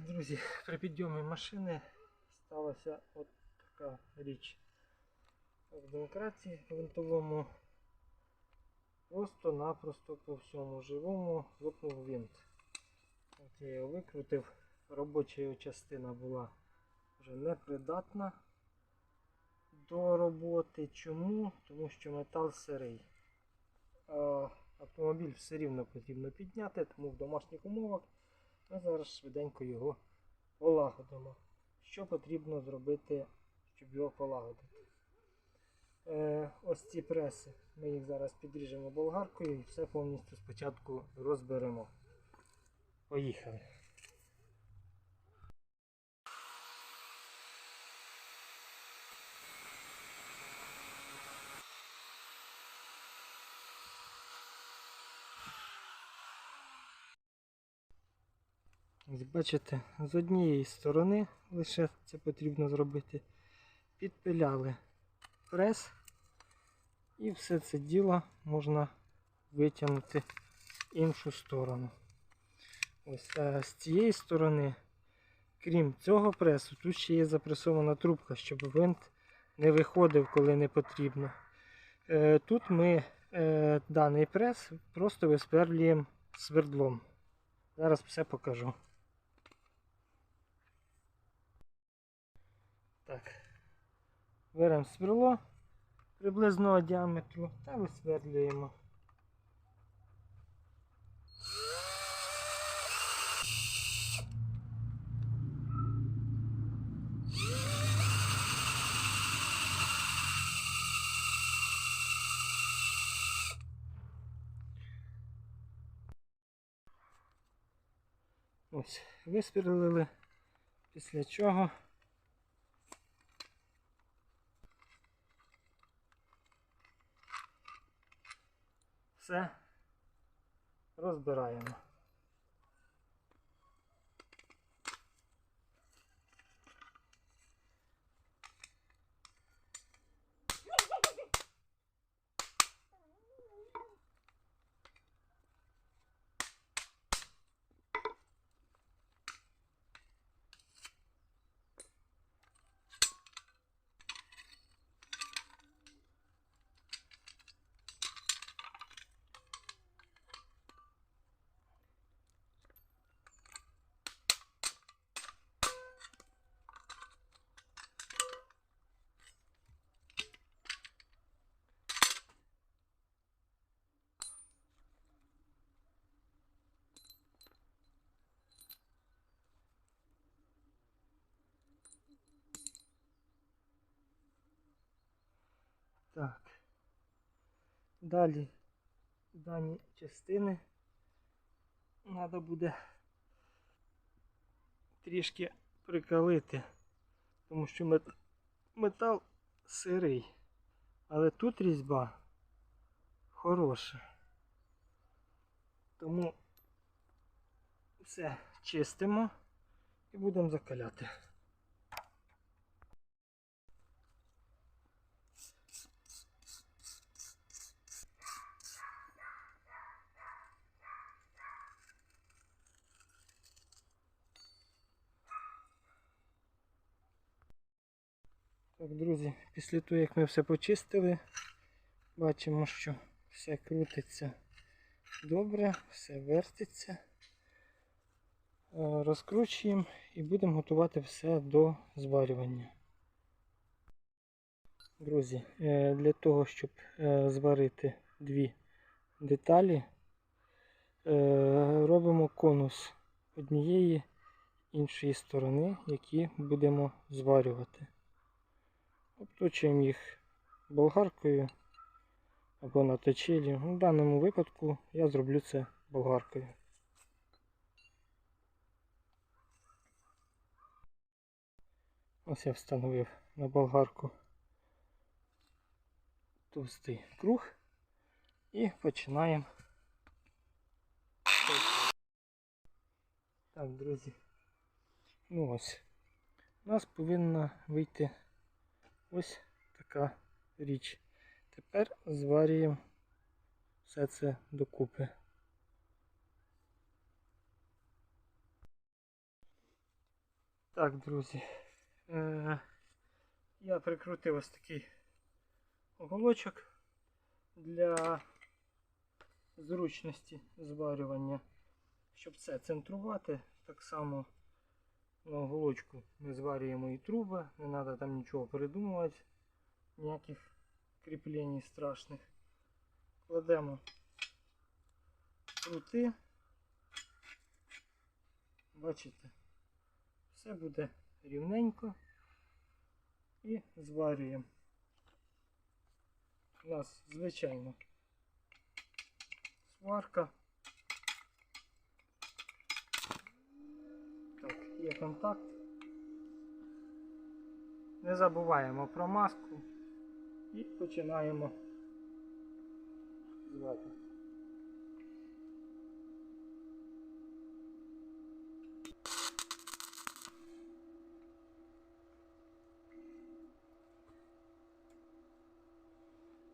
Друзі, при підйомі машини сталася от така річ. В демократії гвинтовому просто-напросто по всьому живому лопнув винт. От я його викрутив. Робоча його частина була вже непридатна до роботи. Чому? Тому що метал сирий. Автомобіль все рівно потрібно підняти, тому в домашніх умовах ми зараз швиденько його полагодимо. Що потрібно зробити, щоб його полагодити? Е, ось ці преси. Ми їх зараз підріжемо болгаркою і все повністю спочатку розберемо. Поїхали. Бачите, з однієї сторони лише це потрібно зробити. Підпиляли прес і все це діло можна витягнути в іншу сторону. Ось з цієї сторони, крім цього пресу, тут ще є запресована трубка, щоб винт не виходив, коли не потрібно. Е, Тут ми е, даний прес просто висверлюємо свердлом. Зараз все покажу. Так. Беремо сверло приблизного діаметру та висверлюємо. Ось, висверлили, після чого все розбираємо. Так. Далі дані частини треба буде трішки прикалити, тому що мет- метал сирий, але тут різьба хороша. Тому все чистимо і будемо закаляти. Так, друзі, після того, як ми все почистили, бачимо, що все крутиться добре, все вертиться. Е, Розкручуємо і будемо готувати все до зварювання. Друзі, е, для того, щоб е, зварити дві деталі, робимо конус однієї іншої сторони, які будемо зварювати. Обточуємо їх болгаркою або на точилі. У даному випадку я зроблю це болгаркою. Ось я встановив на болгарку товстий круг і починаємо. Так, друзі. Ну ось. У нас повинна вийти Ось така річ. Тепер зварюємо все це докупи. Так, друзі. Е, я прикрутив ось такий оголочок для зручності зварювання. Щоб це центрувати, так само на оголочку ми зварюємо і труби, не треба там нічого придумувати, ніяких кріплень страшних. Кладемо крути. Бачите, все буде рівненько і зварюємо. У нас звичайно сварка. Так, є контакт. Не забуваємо про маску і починаємо звати.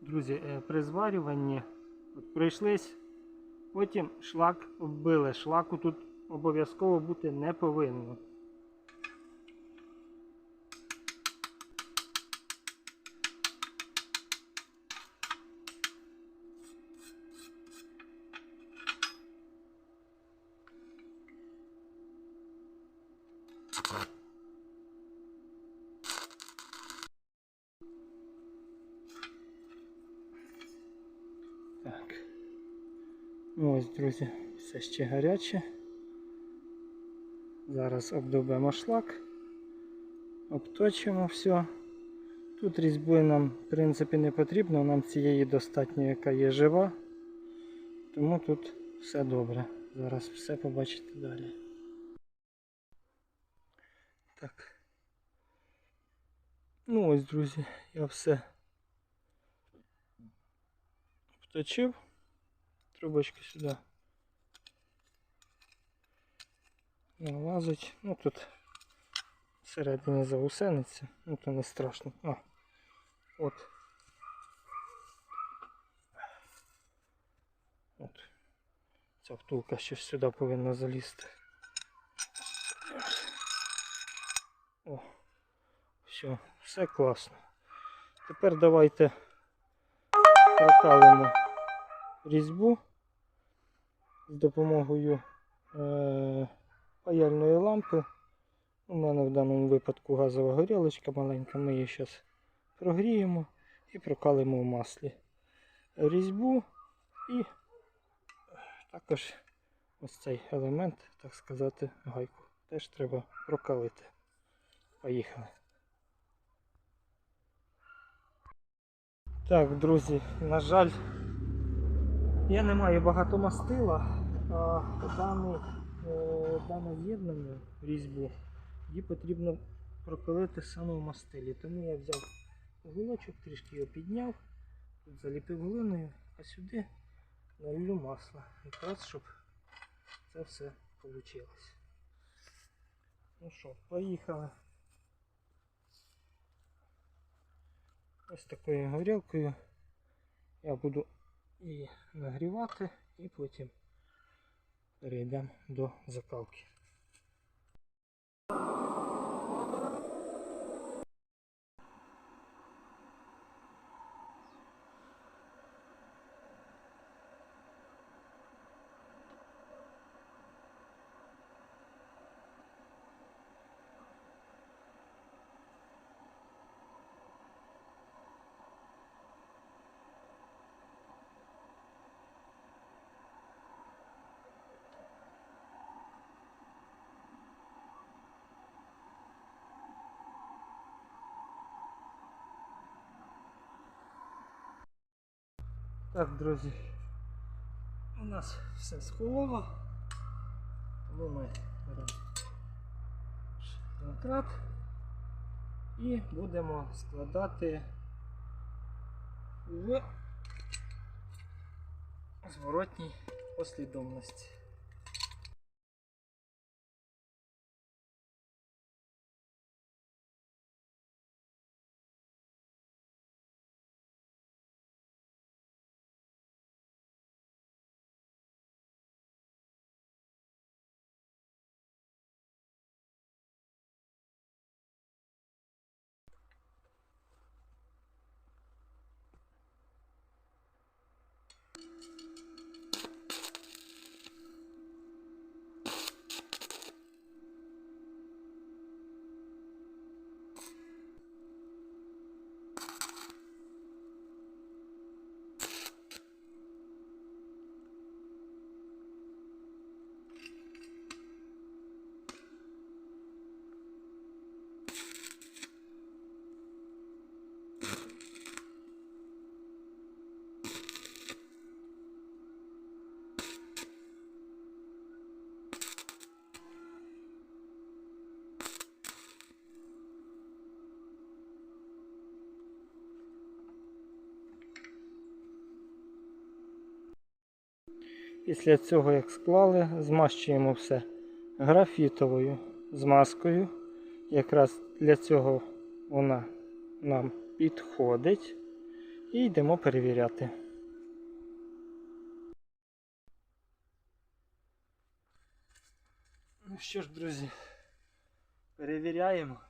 Друзі, е, при зварюванні от прийшлись, потім шлак оббили. Шлаку тут обов'язково бути не повинно. Так. Ну ось, друзі, все ще гаряче. Зараз обдобимо шлак, обточимо все. Тут різьби нам в принципі не потрібно, нам цієї достатньо, яка є жива. Тому тут все добре. Зараз все побачите далі. Так. Ну ось, друзі, я все вточив. Трубочка сюди налазить. Ну тут всередині заусениться, ну то не страшно. А, от. От. Ця втулка ще сюди повинна залізти. О, все, все класно. Тепер давайте прокалимо різьбу з допомогою е, паяльної лампи. У мене в даному випадку газова горілочка маленька, ми її зараз прогріємо і прокалимо в маслі різьбу і також ось цей елемент, так сказати, гайку. Теж треба прокалити. Поїхали. Так, друзі, на жаль, я не маю багато мастила, а даний, дане з'єднання різьбу її потрібно прокалити саме в мастилі. Тому я взяв вилочок, трішки його підняв, тут заліпив глиною, а сюди налью масло. Якраз щоб це все вийшло. Ну що, поїхали. Ось такою горілкою я буду її нагрівати і потім перейдемо до закалки. Так, друзі, у нас все схололо, тому ми беремо домкрат і будемо складати в зворотній послідовності. Після цього, як склали, змащуємо все графітовою змазкою. Якраз для цього вона нам підходить. І йдемо перевіряти. Ну що ж, друзі, перевіряємо.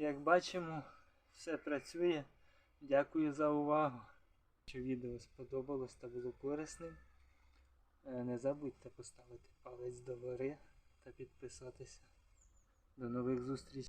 Як бачимо, все працює. Дякую за увагу. Якщо відео сподобалось та було корисним, е, не забудьте поставити палець до гори та підписатися. До нових зустрічей!